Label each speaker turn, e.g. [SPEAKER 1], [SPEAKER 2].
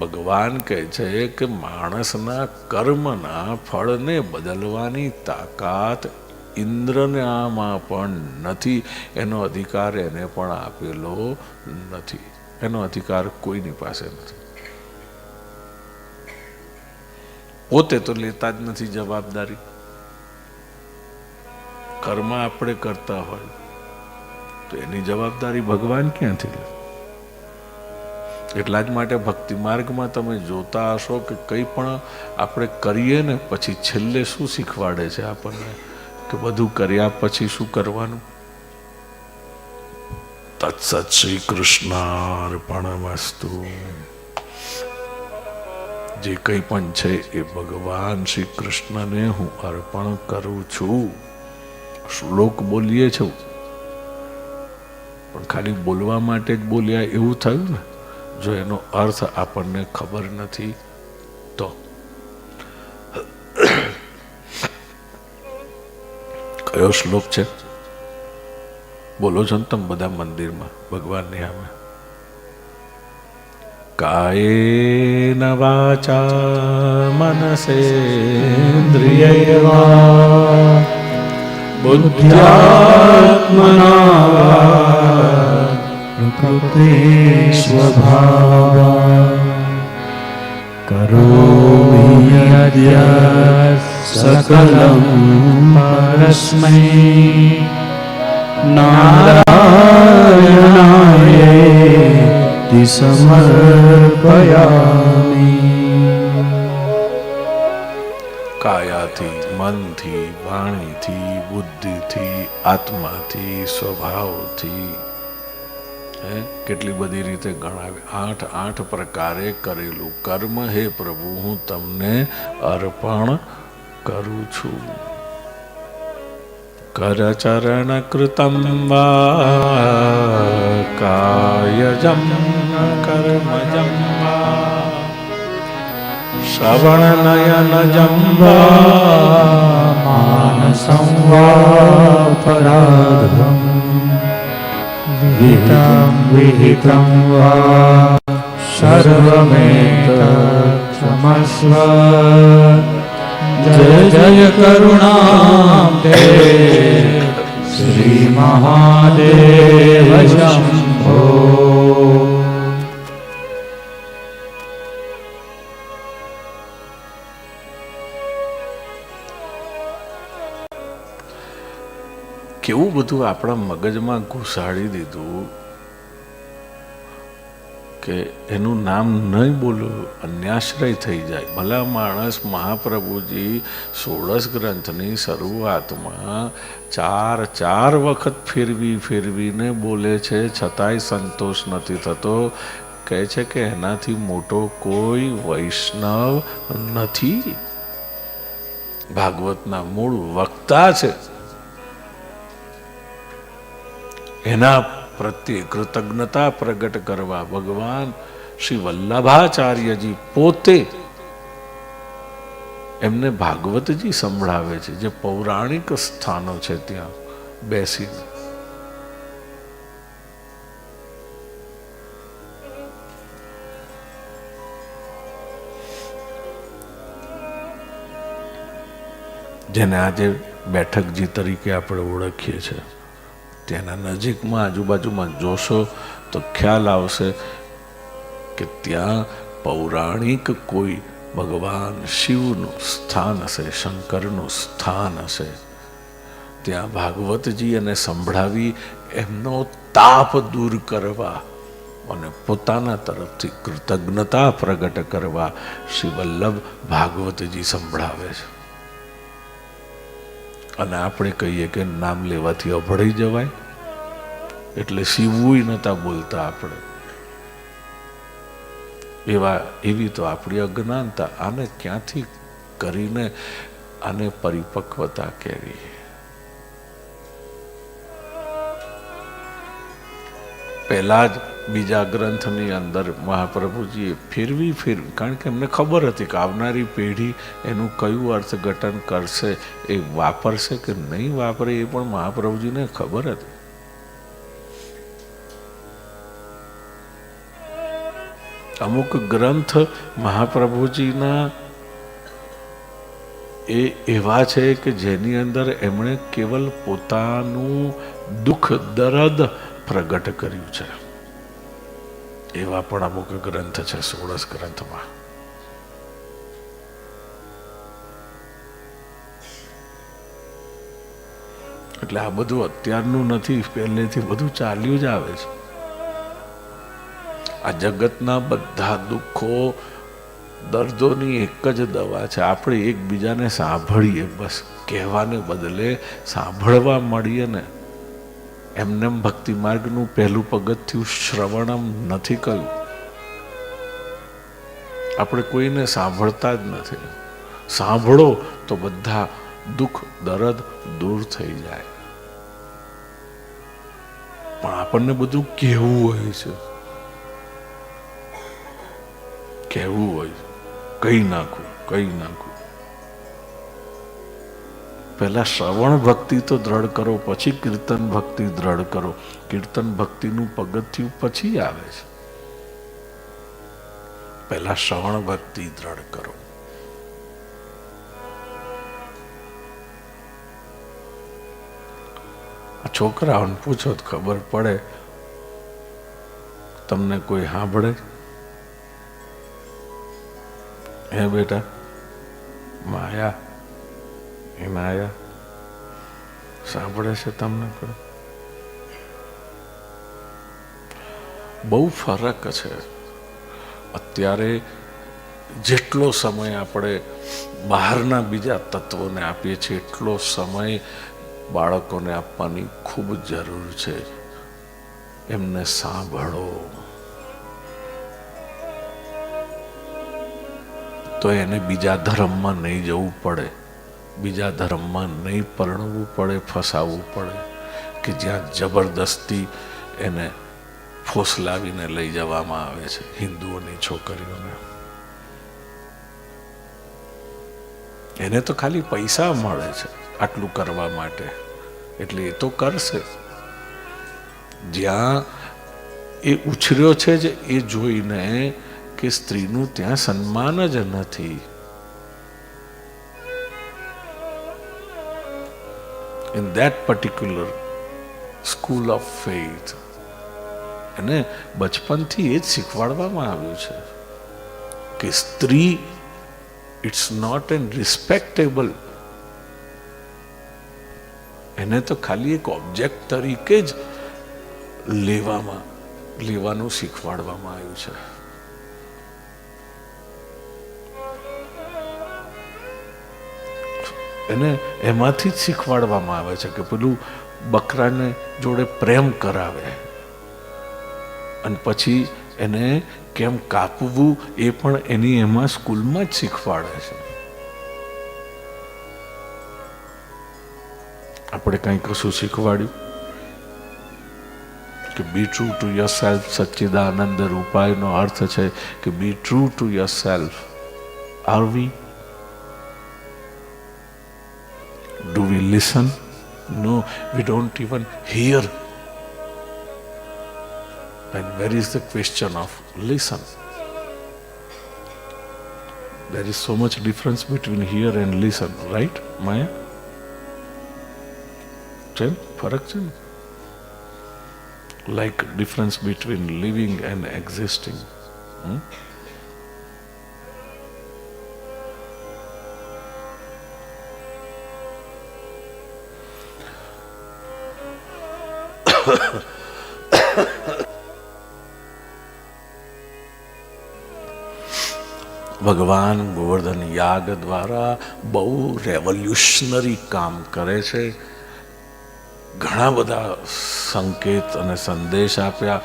[SPEAKER 1] ભગવાન કહે છે કે માણસના કર્મના ફળને બદલવાની તાકાત ઇન્દ્રનામાં પણ નથી. એનો અધિકાર એને પણ આપેલો નથી. એનો અધિકાર કોઈની પાસે નથી. પોતે તો લેતા જ નથી જવાબદારી. કર્મ આપણે કરતા હોય તો એની જવાબદારી ભગવાન ક્યાંથી લે? એટલા જ માટે ભક્તિ માર્ગમાં તમે જોતા હશો કે કંઈ પણ આપણે કરીએ ને પછી છેલ્લે શું શીખવાડે છે આપણને? કે બધું કર્યા પછી શું કરવાનું? તત્સત શ્રી કૃષ્ણાર્પણમસ્તુ. જે કંઈ પણ છે એ ભગવાન શ્રી કૃષ્ણને હું અર્પણ કરું છું. શ્લોક બોલીએ છું? પણ ખાલી બોલવા માટે જ બોલ્યા એવું થયું ને? જો એનો અર્થ આપણને ખબર નથી, તો. કયો શ્લોક છે? બોલો છો ને તમે બધા મંદિરમાં, ભગવાનની કાય કાયેન વાચા મનસેન્દ્રિય
[SPEAKER 2] બુદ્ધાત્મના प्रकृते स्वभावा करोमि यद्य सकलं परस्मै नारायणायेति समर्पयामि
[SPEAKER 1] કાયાથી મનથી વાણીથી બુદ્ધિથી આત્માથી સ્વભાવથી હે કેટલી બધી રીતે ગણાવી? આઠ આઠ પ્રકારે કરેલું કર્મ હે પ્રભુ, હું તમને અર્પણ કરું છું. કરચરણ કૃતમ વા કાયજમ કર્મજમ શ્રવણનયનજમ વા.
[SPEAKER 2] માનસં વા. પરાધમ विहितं विहितं वा सर्वमेतत्क्षमस्व जय जय करुणाब्धे श्रीमहादेव
[SPEAKER 1] બધું આપણા મગજમાં ઘુસાડી દીધું કે એનું નામ નહીં બોલો, અન્યાશ્રય થઈ જાય. ભલા માણસ મહાપ્રભુજી સોળસ ગ્રંથની શરૂઆતમાં ચાર ચાર વખત ફેરવી, ફેરવીને બોલે છે, છતાંય સંતોષ નથી થતો. કહે છે કે એનાથી મોટો કોઈ વૈષ્ણવ નથી. ભાગવતના મૂળ વક્તા છે. એના પ્રત્યે કૃતજ્ઞતા પ્રગટ કરવા ભગવાન શ્રી વલ્લભાચાર્યજી પોતે એમને ભાગવતજી સંભળાવે છે, જે પૌરાણિક સ્થાનો છે ત્યાં બેસીને. જેને આજે બેઠકજી તરીકે આપણે ઓળખીએ છીએ. ત્યાંના નજીકમાં આજુબાજુમાં જોશો તો ખ્યાલ આવશે કે ત્યાં પૌરાણિક કોઈ ભગવાન શિવનું સ્થાન હશે, શંકરનું સ્થાન હશે. ત્યાં ભાગવતજી અને સંભળાવી એમનો તાપ દૂર કરવા અને પોતાના તરફથી કૃતજ્ઞતા પ્રગટ કરવા શ્રી ભાગવતજી સંભળાવે છે. અને આપણે કહીએ કે નામ લેવાથી અભળાઈ જવાય. એટલે શિવવું નતા બોલતા આપણે. એવા, એવી તો આપણી અજ્ઞાનતા. આને ક્યાંથી કરીને આને પરિપક્વતા કહેવી? પહેલા જ બીજા ગ્રંથની અંદર મહાપ્રભુજીએ ફેરવી ફેરવી, કારણ કે એમને ખબર હતી કે આવનારી પેઢી એનું કયું અર્થઘટન કરશે, એ વાપરશે કે નહીં વાપરે એ પણ મહાપ્રભુજીને ખબર હતી. અમુક ગ્રંથ મહાપ્રભુજીના એ એવા છે કે જેની અંદર એમણે કેવલ પોતાનું દુઃખ, દર્દ પ્રગટ કર્યું છે. એવા પણ અમુક ગ્રંથ છે સોળસ ગ્રંથમાં. એટલે આ બધું અત્યારનું નથી, પહેલેથી બધું ચાલ્યું જ આવે છે. આ જગતના બધા દુઃખો, દર્દોની એક જ દવા છે. આપણે એકબીજાને સાંભળીએ, બસ કહેવાને બદલે સાંભળવા મળીએ ને. એમને ભક્તિ માર્ગનું પહેલું પગથિયું શ્રવણમ નથી કહ્યું આપણે કોઈને સાંભળતા જ નથી. સાંભળો તો બધા દુઃખ, દર્દ દૂર થઈ જાય. પણ આપણને બધું કહેવું હોય છે. કહેવું હોય કઈ નાખું કઈ નાખું પહેલા શ્રવણ ભક્તિ તો દ્રઢ કરો, પછી કીર્તન ભક્તિ દ્રઢ કરો. કીર્તન ભક્તિનું પગથિયું પછી આવે છે. પહેલાં શ્રવણ ભક્તિ દ્રઢ કરો. છોકરાઓને પૂછો તો ખબર પડે, તમને કોઈ સાંભળે? હે બેટા, માયા એ માયા સાંભળે છે તમને કોઈ બહુ ફરક છે. અત્યારે જેટલો સમય આપણે બહારના બીજા તત્વોને આપીએ છીએ, એટલો સમય બાળકોને આપવાની ખૂબ જરૂર છે. એમને સાંભળો. તો એને બીજા ધર્મમાં નહીં જવું પડે. બીજા ધર્મમાં નહીં પરણવું પડે, ફસાવવું પડે, કે જ્યાં જબરદસ્તી એને ફોસલાવીને લઈ જવામાં આવે છે, હિન્દુઓની છોકરીઓને. એને તો ખાલી પૈસા મળે છે આટલું કરવા માટે. એટલે એ તો કરશે. જ્યાં એ ઉછર્યો છે જ એ જોઈને કે સ્ત્રીનું ત્યાં સન્માન જ નથી. In that particular school of faith એને બચપનથી એ જ શીખવાડવામાં આવ્યું છે કે સ્ત્રી ઇટ્સ નોટ એન રિસ્પેક્ટેબલ એને તો ખાલી એક ઓબ્જેક્ટ તરીકે જ લેવામાં, લેવાનું શીખવાડવામાં આવ્યું છે. એને એમાંથી જ શીખવાડવામાં આવે છે કે પેલું બકરાને જોડે પ્રેમ કરાવે. અને પછી એને કેમ કાપવું એ પણ એની એમાં સ્કૂલમાં જ શીખવાડે છે. આપણે કંઈ કશું શીખવાડ્યું? કે be true to yourself સચ્ચિદાનંદ રૂપાયનો અર્થ છે કે be true to yourself are we Do we listen? No, we don't even hear. And where is the question of listen? There is so much difference between hear and listen, right, Maya? Tell, Parakchan. Like difference between living and existing. Hmm? ભગવાન ગોવર્ધન યાગ દ્વારા બહુ revolutionary કામ કરે છે. ઘણા બધા સંકેત અને સંદેશ આપ્યા.